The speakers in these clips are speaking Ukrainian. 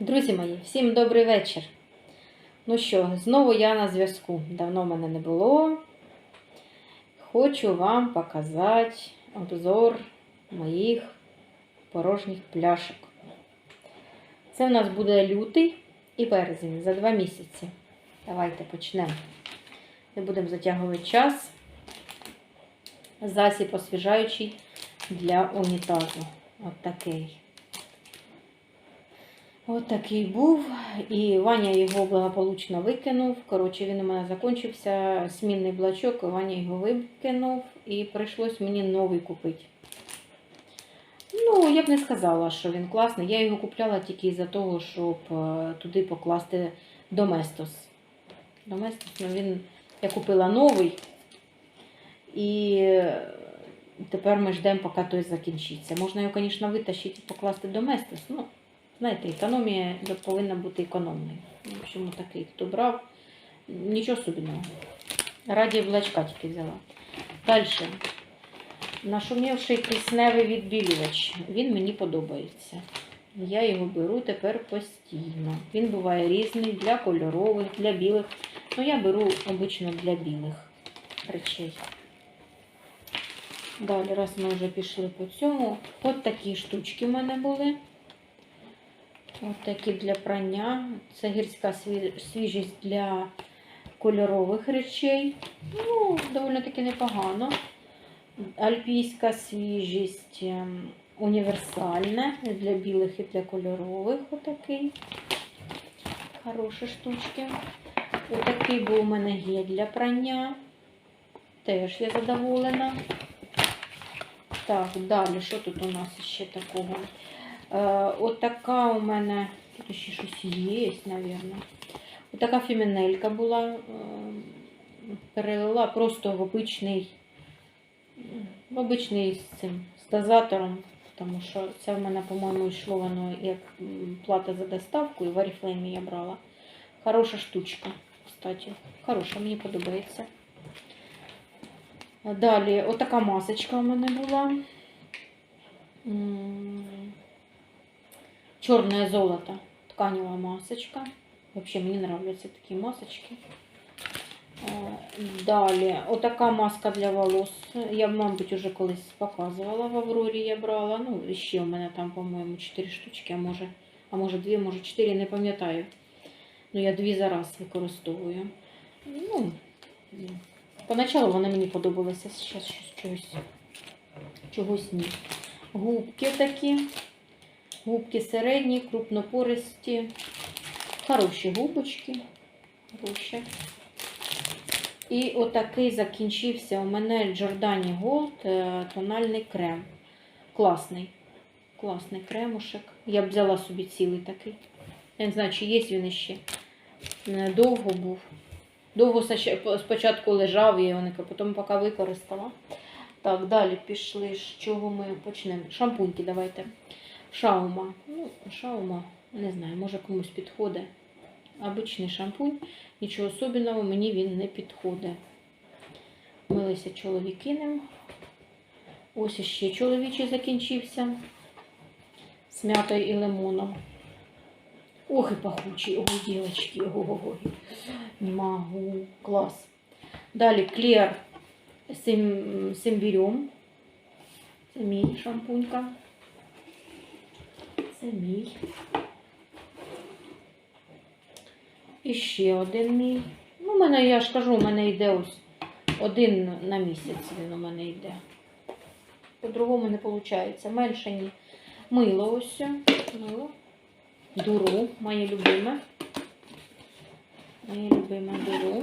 Друзі мої, всім добрий вечір. Ну що, знову я на зв'язку. Давно мене не було. Хочу вам показати обзор моїх порожніх пляшок. Це в нас буде лютий і березень за два місяці. Давайте почнемо. Не будемо затягувати час. Засіб освіжаючий для унітазу. От такий. От такий був. І Ваня його благополучно викинув. Коротше, він у мене закінчився. Смінний блачок, і Ваня його викинув. І прийшлось мені новий купити. Ну, я б не сказала, що він класний. Я його купляла тільки із-за того, щоб е, туди покласти Доместос. Доместос, ну він. Я купила новий. І е, тепер ми ждемо, поки той закінчиться. Можна його, звісно, витащити і покласти Доместос. Ну, знаєте, економія повинна бути економною. В общем, такий, хто брав, нічого особливого. Раді блачка тільки взяла. Далі. Нашумівший кисневий відбілювач. Він мені подобається. Я його беру тепер постійно. Він буває різний для кольорових, для білих. Ну, я беру обично для білих речей. Далі, раз ми вже пішли по цьому. От такі штучки в мене були. От такі для прання. Це гірська свіжість для кольорових речей. Ну, доволі таки непогано. Альпійська свіжість ем, універсальна для білих і для кольорових. Отакий. Хороші штучки. Отакий був у мене гель для прання. Теж я задоволена. Так, далі, що тут у нас ще такого? Е, от у мене, тут ще щось є, мабуть. От така фімінелька була. е, Перелила просто в обичний, в обичний з цим з дозатором, тому що це в мене, по-моєму, йшло воно як плата за доставку, і в Oriflame я брала. Хороша штучка, кстати. Хороша, мені подобається. Далі, отака масочка у мене була. Черное золото. Тканевая масочка. Вообще мне нравятся такие масочки. Далі, отака маска для волос. Я, мабуть, уже колись показувала в Аврорі, я брала. Ну, ще у мене там, по-моєму, 4 штучки, а може, а може 2, може 4, не пам'ятаю. Ну, я дві за раз використовую. Ну, поначалу вони мені подобалися, зараз щось чогось, чогось ні. Губки такі. Губки середні, крупнопористі. Хороші губочки. Хороші. І отакий закінчився у мене Giordani Gold е, тональний крем. Класний. Класний кремушек. Я б взяла собі цілий такий. Я не знаю, чи є він іще. Е, Довго був. Довго спочатку лежав, я його потім поки використала. Так, далі пішли. З чого ми почнемо? Шампуньки давайте. Шаума. Ну, шаума, не знаю, може комусь підходить. Обичний шампунь, нічого особливого, мені він не підходить. Милися чоловіки ним. Ось іще чоловічий закінчився. З м'ятою і лимоном. Ох і пахучий, ой, дівчатки, ой, не можу, клас. Далі Клер Сим, Симбірюм. Це мій шампунька. Це мій. І ще один мій. Ну, у мене, я ж кажу, у мене йде ось один на місяць він у мене йде. По-другому не виходить. Менше ні. Мило ось. Мило. Дуру, моє любиме. Моє любиме дуру.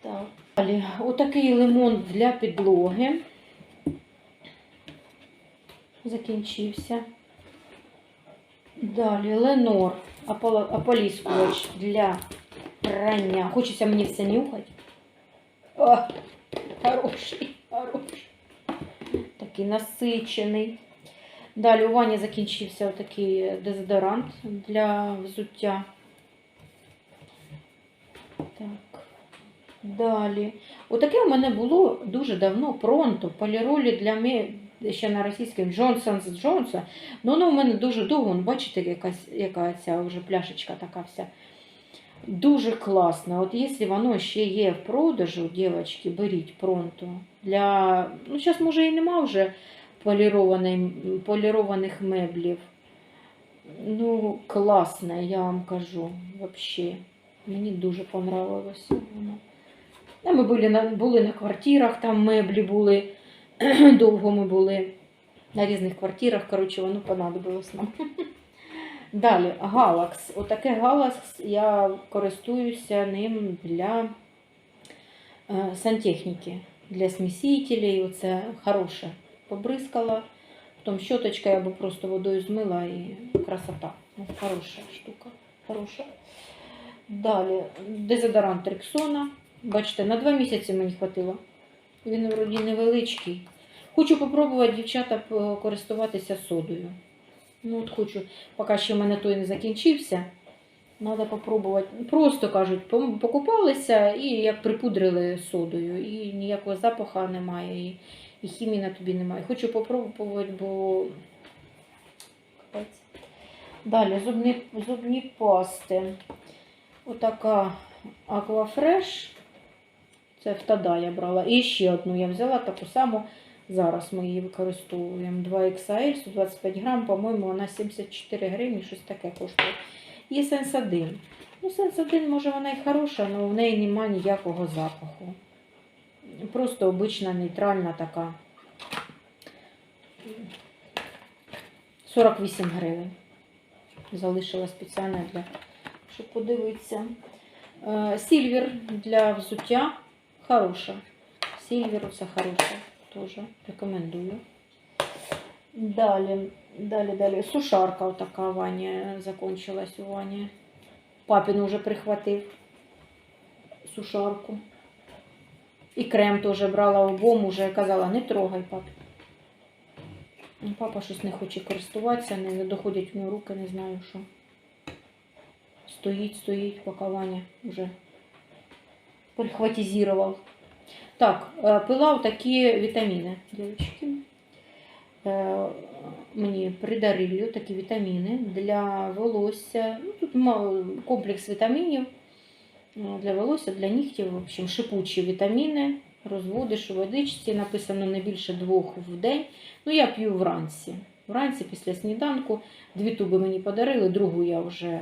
Так. Далі, отакий лимон для підлоги. Закінчився. Далі Ленор, ополіскувач для прання. Хочеться мені все нюхати. О, хороший, хороший. Такий насичений. Далі у Вані закінчився отакий дезодорант для взуття. Так. Далі. Отаке у мене було дуже давно пронто поліролі для. Ще на російському Джонсон Джонсон. Ну, воно у мене дуже довго, бачите, якась, яка ця вже пляшечка така вся. Дуже класно. От якщо воно ще є в продажу, дівчатки, беріть пронто. Для... Ну, зараз, може, і нема вже полірованих меблів. Ну, класне, я вам кажу, вообще. Мені дуже понравилося воно. Ми були на, були на квартирах, там меблі були, довго ми були на різних квартирах, коротше, воно понадобилось нам. Далі, галакс. Отаке галакс я користуюся ним для е, сантехніки, для смісителей. Оце хороше. Побризкала, потім щоточкою або просто водою змила і красота. Ну, Хороша штука. Хороша. Далі, дезодорант Рексона. Бачите, на два місяці мені хватило. Він вроді невеличкий. Хочу попробувати, дівчата, користуватися содою. Ну, от хочу, поки ще в мене той не закінчився. Треба попробувати. Просто кажуть, покупалися і як припудрили содою. І ніякого запаха немає, і, і хімії на тобі немає. Хочу попробувати, бо. Далі зубні, зубні пасти. Отака Аквафреш. Це в Тада я брала. І ще одну я взяла таку саму. Зараз ми її використовуємо 2XL, 125 грам, по-моєму, вона 74 гривні, щось таке коштує. Є сенсадин. Ну, сенсадин, може, вона і хороша, але в неї немає ніякого запаху. Просто обична нейтральна така. 48 гривень. Залишила спеціально для, щоб подивитися. Е, Сільвер для взуття хороша. Сільвер це хороша. Теж рекомендую. Далі, далі, далі. Сушарка отака Ваня закончилась у Вані. Папін уже прихватив сушарку. І крем теж брала обом, уже казала, не трогай, пап. Ну, Папа щось не хоче користуватися, не доходять в нього руки, не знаю що. Стоїть, стоїть, поки Ваня вже прихватизував. Так, е, пила такі вітаміни, дівчатки. Е, Мені придарили такі вітаміни для волосся. Ну, тут комплекс вітамінів е, для волосся, для нігтів. В общем, шипучі вітаміни. Розводиш у водичці, написано не більше двох в день. Ну, я п'ю вранці. Вранці після сніданку. Дві туби мені подарили, другу я вже,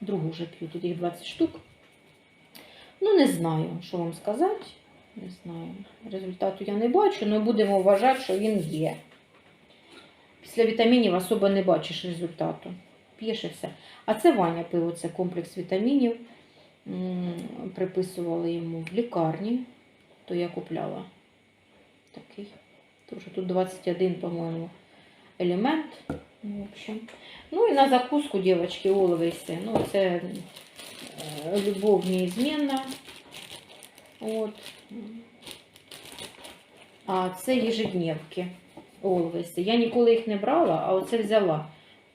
другу вже п'ю, тут їх 20 штук. Ну, не знаю, що вам сказати. Не знаю. Результату я не бачу, але будемо вважати, що він є. Після вітамінів особо не бачиш результату. П'єш все. А це Ваня пиво, це комплекс вітамінів. Приписували йому в лікарні, то я купляла такий. Тож тут 21, по-моєму, елемент. Ну, в общем. Ну і на закуску, дівчатки, оловиси. Ну, це е, любов неізмінна. От. А це ежедневки. Я ніколи їх не брала, а оце взяла.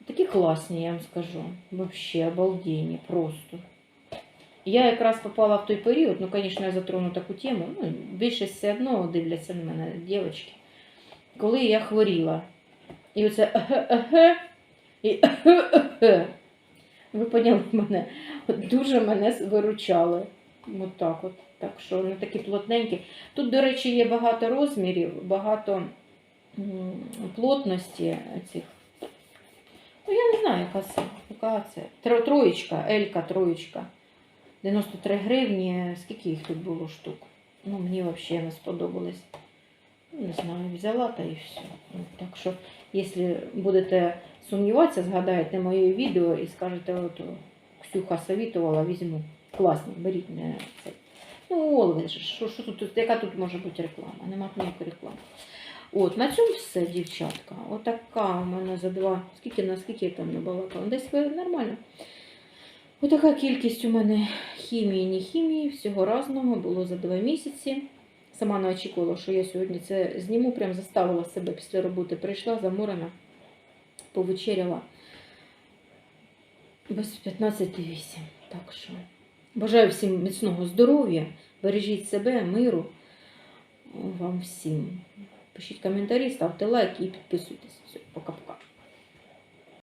Такі класні, я вам скажу. Вообще обалденні просто. Я якраз попала в той період, ну, звісно, я затрону таку тему. Ну, більшість все одно дивляться на мене, дівчатки. Коли я хворіла. І оце ехе-ехе, і ехе-ехе. Ви поняли мене? Дуже мене виручали. От так от. Так що вони такі плотненькі. Тут, до речі, є багато розмірів, багато плотності цих. Ну, я не знаю, яка це. Яка це? Тро- Троєчка, Елька, троєчка. 93 гривні. Скільки їх тут було штук? Ну, мені взагалі не сподобались. Ну, Не знаю, взяла та і все. Так що, якщо будете сумніватися, згадаєте моє відео і скажете, от Ксюха совітувала, візьму. Класно, беріть не це. Ну, же, що, що тут, яка тут може бути реклама? Нема ніякої реклами. От, на цьому все, дівчатка. Отака у мене за два. Скільки на скільки я там не балакала? Десь ви- нормально. Отака кількість у мене хімії, не хімії, всього разного було за два місяці. Сама не очікувала, що я сьогодні це зніму, прям заставила себе після роботи. Прийшла заморена, повечеряла без 15,8. Так що бажаю всім міцного здоров'я, бережіть себе, миру вам всім. Пишіть коментарі, ставте лайк і підписуйтесь. Пока-пока.